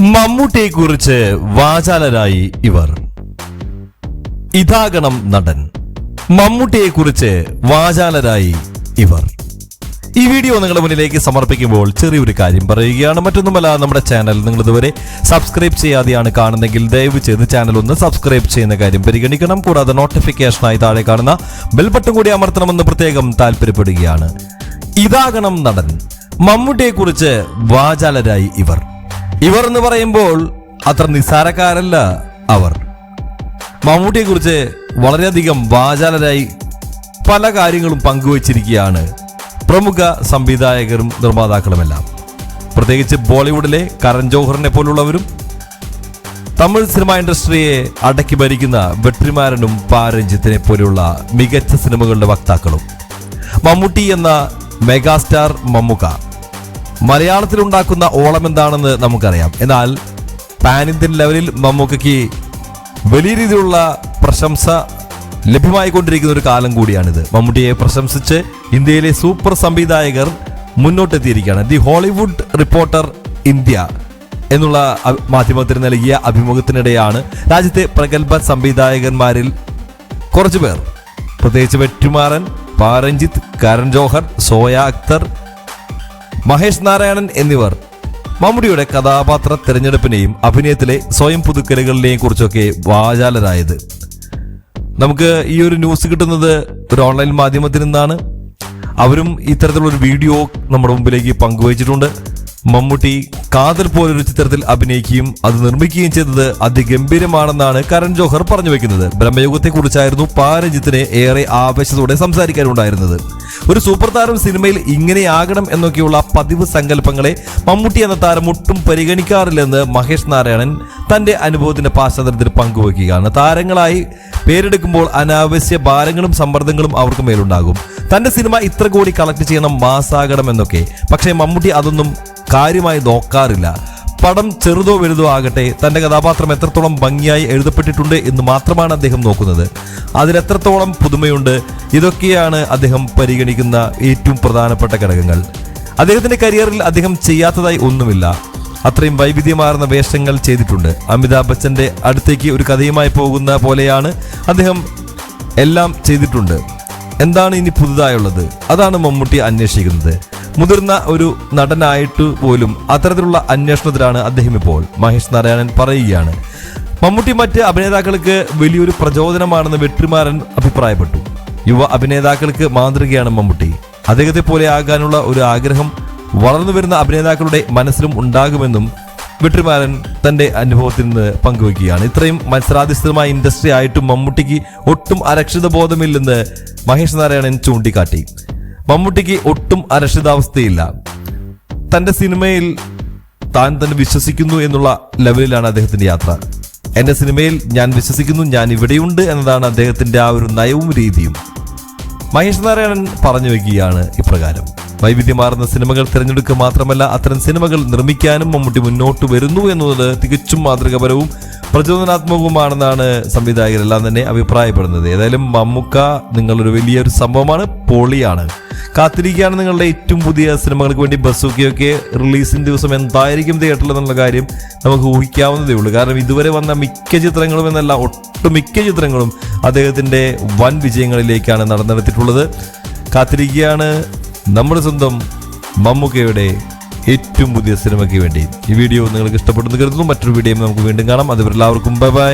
മമ്മൂട്ടിയെ കുറിച്ച് വാചാലരായി ഇവർ. ഇതാകണം നടൻ. മമ്മൂട്ടിയെ കുറിച്ച് വാചാലരായി ഇവർ. ഈ വീഡിയോ നിങ്ങളുടെ മുന്നിലേക്ക് സമർപ്പിക്കുമ്പോൾ ചെറിയൊരു കാര്യം പറയുകയാണ്. മറ്റൊന്നുമല്ല നമ്മുടെ ചാനൽ നിങ്ങൾ ഇതുവരെ സബ്സ്ക്രൈബ് ചെയ്യാതെയാണ് കാണുന്നെങ്കിൽ ദയവ് ചെയ്ത് ചാനൽ ഒന്ന് സബ്സ്ക്രൈബ് ചെയ്യുന്ന കാര്യം പരിഗണിക്കണം. കൂടാതെ നോട്ടിഫിക്കേഷനായി താഴെ കാണുന്ന ബെൽ കൂടി അമർത്തണമെന്ന് പ്രത്യേകം താല്പര്യപ്പെടുകയാണ് ഇതാകണം നടൻ. മമ്മൂട്ടിയെ കുറിച്ച് വാചാലരായി ഇവർ. ഇവർ എന്ന് പറയുമ്പോൾ അത്ര നിസ്സാരക്കാരല്ല അവർ. മമ്മൂട്ടിയെ കുറിച്ച് വളരെയധികം വാചാലരായി പല കാര്യങ്ങളും പങ്കുവച്ചിരിക്കുകയാണ് പ്രമുഖ സംവിധായകരും നിർമ്മാതാക്കളുമെല്ലാം. പ്രത്യേകിച്ച് ബോളിവുഡിലെ കരൺ ജോഹറിനെ പോലുള്ളവരും തമിഴ് സിനിമാ ഇൻഡസ്ട്രിയെ അടക്കി ഭരിക്കുന്ന വെട്രിമാരനും പാരഞ്ജിത്തിനെ പോലെയുള്ള മികച്ച സിനിമകളുടെ വക്താക്കളും. മമ്മൂട്ടി എന്ന മെഗാസ്റ്റാർ മമ്മുക്ക മലയാളത്തിൽ ഉണ്ടാക്കുന്ന ഓളം എന്താണെന്ന് നമുക്കറിയാം. എന്നാൽ പാൻ ഇന്ത്യൻ ലെവലിൽ മമ്മൂക്കയ്ക്ക് വലിയ രീതിയിലുള്ള പ്രശംസ ലഭ്യമായിക്കൊണ്ടിരിക്കുന്ന ഒരു കാലം കൂടിയാണിത്. മമ്മൂട്ടിയെ പ്രശംസിച്ച് ഇന്ത്യയിലെ സൂപ്പർ സംവിധായകർ മുന്നോട്ടെത്തിയിരിക്കുകയാണ്. ദി ഹോളിവുഡ് റിപ്പോർട്ടർ ഇന്ത്യ എന്നുള്ള മാധ്യമത്തിന് നൽകിയ അഭിമുഖത്തിനിടെയാണ് രാജ്യത്തെ പ്രഗത്ഭ സംവിധായകന്മാരിൽ കുറച്ചു പേർ പ്രത്യേകിച്ച് വെറ്റുമാറൻ പാരഞ്ജിത്ത് കരൺ ജോഹർ സോയ അക്തർ മഹേഷ് നാരായണൻ എന്നിവർ മമ്മൂടിയുടെ കഥാപാത്ര തിരഞ്ഞെടുപ്പിനെയും അഭിനയത്തിലെ സ്വയം പുതുക്കലുകളിലെയും കുറിച്ചൊക്കെ വാചാലരായത്. നമുക്ക് ഈ ഒരു ന്യൂസ് കിട്ടുന്നത് ഒരു ഓൺലൈൻ മാധ്യമത്തിൽ നിന്നാണ്. അവരും ഇത്തരത്തിലുള്ള ഒരു വീഡിയോ നമ്മുടെ മുമ്പിലേക്ക് പങ്കുവച്ചിട്ടുണ്ട്. മമ്മൂട്ടി കാതൽ പോലൊരു ചിത്രത്തിൽ അഭിനയിക്കുകയും അത് നിർമ്മിക്കുകയും ചെയ്തത് അതിഗംഭീരമാണെന്നാണ് കരൺ ജോഹർ പറഞ്ഞു വെക്കുന്നത്. ബ്രഹ്മയോഗത്തെക്കുറിച്ചായിരുന്നു കുറിച്ചായിരുന്നു പാരജിത്തിന് ഏറെ ആവേശത്തോടെ സംസാരിക്കാനുണ്ടായിരുന്നത്. ഒരു സൂപ്പർ താരം സിനിമയിൽ ഇങ്ങനെയാകണം എന്നൊക്കെയുള്ള പതിവ് സങ്കല്പങ്ങളെ മമ്മൂട്ടി എന്ന താരം ഒട്ടും പരിഗണിക്കാറില്ലെന്ന് മഹേഷ് നാരായണൻ തന്റെ അനുഭവത്തിന്റെ പശ്ചാത്തലത്തിൽ പങ്കുവയ്ക്കുകയാണ്. താരങ്ങളായി പേരെടുക്കുമ്പോൾ അനാവശ്യ ഭാരങ്ങളും സമ്മർദ്ദങ്ങളും അവർക്ക് മേലുണ്ടാകും. തന്റെ സിനിമ ഇത്ര കോടി കളക്ട് ചെയ്യണം മാസാകണം എന്നൊക്കെ പക്ഷേ മമ്മൂട്ടി അതൊന്നും കാര്യമായി നോക്കാറില്ല. പടം ചെറുതോ വലുതോ ആകട്ടെ തന്റെ കഥാപാത്രം എത്രത്തോളം ഭംഗിയായി എഴുതപ്പെട്ടിട്ടുണ്ട് എന്ന് മാത്രമാണ് അദ്ദേഹം നോക്കുന്നത്. അതിലെത്രത്തോളം പുതുമയുണ്ട് ഇതൊക്കെയാണ് അദ്ദേഹം പരിഗണിക്കുന്ന ഏറ്റവും പ്രധാനപ്പെട്ട ഘടകങ്ങൾ. അദ്ദേഹത്തിന്റെ കരിയറിൽ അദ്ദേഹം ചെയ്യാത്തതായി ഒന്നുമില്ല. അത്രയും വൈവിധ്യമാർന്ന വേഷങ്ങൾ ചെയ്തിട്ടുണ്ട്. അമിതാഭ് ബച്ചന്റെ അടുത്തേക്ക് ഒരു കഥയുമായി പോകുന്ന പോലെയാണ് അദ്ദേഹം എല്ലാം ചെയ്തിട്ടുണ്ട്. എന്താണ് ഇനി പുതുതായുള്ളത്? അതാണ് മമ്മൂട്ടി അന്വേഷിക്കുന്നത്. മുതിർന്ന ഒരു നടനായിട്ട് പോലും അത്തരത്തിലുള്ള അന്വേഷണത്തിലാണ് അദ്ദേഹം ഇപ്പോൾ. മഹേഷ് നാരായണൻ പറയുകയാണ് മമ്മൂട്ടി മറ്റ് അഭിനേതാക്കൾക്ക് വലിയൊരു പ്രചോദനമാണെന്ന് വെട്രിമാരൻ അഭിപ്രായപ്പെട്ടു. യുവ അഭിനേതാക്കൾക്ക് മാതൃകയാണ് മമ്മൂട്ടി. അദ്ദേഹത്തെ പോലെ ആകാനുള്ള ഒരു ആഗ്രഹം വളർന്നു വരുന്ന അഭിനേതാക്കളുടെ മനസ്സിലും ഉണ്ടാകുമെന്നും വെട്രിമാരൻ തന്റെ അനുഭവത്തിൽ നിന്ന് പങ്കുവയ്ക്കുകയാണ്. ഇത്രയും മത്സരാധിഷ്ഠിതമായ ഇൻഡസ്ട്രി ആയിട്ടും മമ്മൂട്ടിക്ക് ഒട്ടും അരക്ഷിത ബോധമില്ലെന്ന് മഹേഷ് നാരായണൻ ചൂണ്ടിക്കാട്ടി. മമ്മൂട്ടിക്ക് ഒട്ടും അരക്ഷിതാവസ്ഥയില്ല. തന്റെ സിനിമയിൽ താൻ തന്നെ വിശ്വസിക്കുന്നു എന്നുള്ള ലെവലിലാണ് അദ്ദേഹത്തിന്റെ യാത്ര. എന്റെ സിനിമയിൽ ഞാൻ വിശ്വസിക്കുന്നു ഞാൻ ഇവിടെയുണ്ട് എന്നതാണ് അദ്ദേഹത്തിന്റെ ആ ഒരു നയവും രീതിയും. മഹേഷ് നാരായണൻ പറഞ്ഞു വെക്കുകയാണ് ഇപ്രകാരം. വൈവിധ്യമാർന്ന സിനിമകൾ തിരഞ്ഞെടുക്കുക മാത്രമല്ല അത്തരം സിനിമകൾ നിർമ്മിക്കാനും മമ്മൂട്ടി മുന്നോട്ട് വരുന്നു എന്നുള്ളത് തികച്ചും മാതൃകപരവും പ്രചോദനാത്മകവുമാണെന്നാണ് സംവിധായകരെല്ലാം തന്നെ അഭിപ്രായപ്പെടുന്നത്. ഏതായാലും മമ്മുക്ക നിങ്ങളൊരു വലിയൊരു സംഭവമാണ് പൊളിയാണ്. കാത്തിരിക്കുകയാണ് നിങ്ങളുടെ ഏറ്റവും പുതിയ സിനിമകൾക്ക് വേണ്ടി ബസ്സൊക്കെയൊക്കെ റിലീസിന്റെ ദിവസം എന്തായിരിക്കും തിയേറ്ററിൽ എന്നുള്ള കാര്യം നമുക്ക് ഊഹിക്കാവുന്നതേ ഉള്ളൂ. കാരണം ഇതുവരെ വന്ന മിക്ക ചിത്രങ്ങളും എന്നല്ല ഒട്ടുമിക്ക ചിത്രങ്ങളും അദ്ദേഹത്തിന്റെ വൻ വിജയങ്ങളിലേക്കാണ് നടന്നെടുത്തിട്ടുള്ളത്. കാത്തിരിക്കുകയാണ് നമ്മുടെ സ്വന്തം മമ്മൂക്കയുടെ ഏറ്റവും പുതിയ സിനിമയ്ക്ക് വേണ്ടി ഈ വീഡിയോ നിങ്ങൾക്ക് ഇഷ്ടപ്പെടുന്നു കരുതുന്നു. മറ്റൊരു വീഡിയോ നമുക്ക് വീണ്ടും കാണാം. അതുവരെ എല്ലാവർക്കും ബൈ ബൈ.